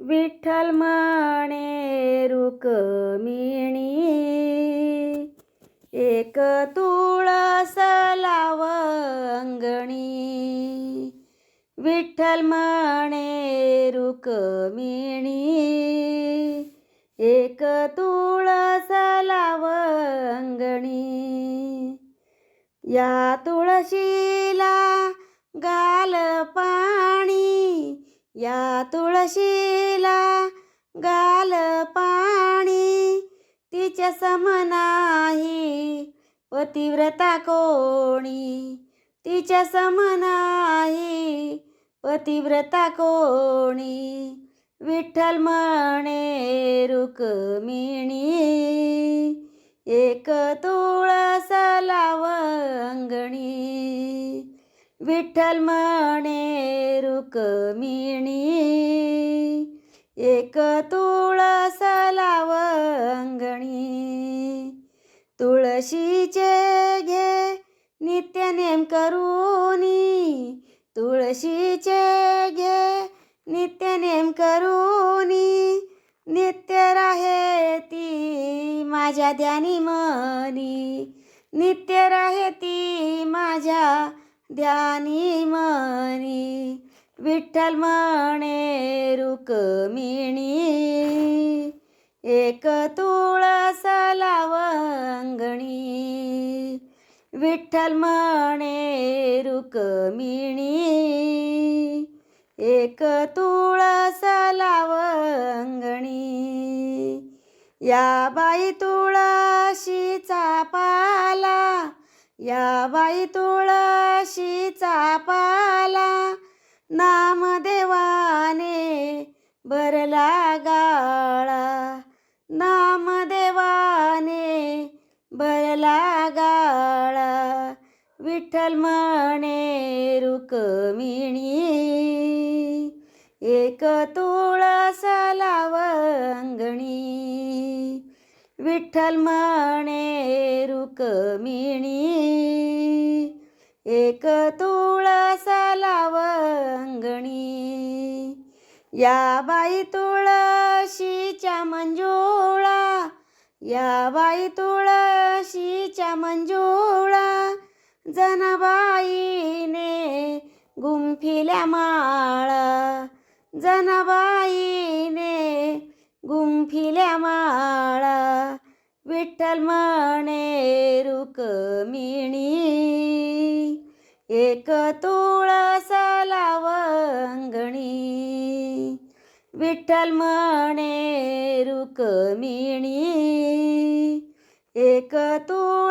विठ्ठल म्हणे रुक्मिणी एक तुळस लाव अंगणी. विठ्ठल म्हणे रुक्मिणी एक तुळस लाव अंगणी. या तुळशीला गाल पाणी. या तुळशीला गाल पाणी तिच्या सम नाही पतिव्रता कोणी. तिच्या सम नाही पतिव्रता कोणी. विठ्ठल म्हणे रुक्मिणी एक तुळस लाव अंगणी. विठ्ठल म्हणे रुक्मिणी एक तुळस लावंगणी तुळशीचे घे नित्य नेम करूनी तुळशीचे घे नित्य नेम करूनी नित्य राहे ती माझ्या ध्यानी मनी. नित्य राहे ती माझ्या ध्यानी मनी विठ्ठल म्हणे रुक्मिणी एक तुळस लावंगणी विठ्ठल म्हणे रुक्मिणी एक तुळस लावंगणी या बाई तुळशीचा पाला या बाई तुळशीचा पाला नामदेवाने भरला गाळा. नामदेवाने भरला गाळा. विठ्ठल म्हणे रुकमिणी एक तुळस लावंगणी विठ्ठल म्हणे रुकमिणी एक तुळस लाव अंगणी. या बाई तुळशीच्या मंजुळा या बाई तुळशीच्या मंजुळा. जनबाईने गुंफिल्या माळा जनबाईने गुंफिल्या माळा विठ्ठल म्हणे रुकमिणी एक तुळस लावंगणी विठ्ठल म्हणे रुकमिणी एक तुळ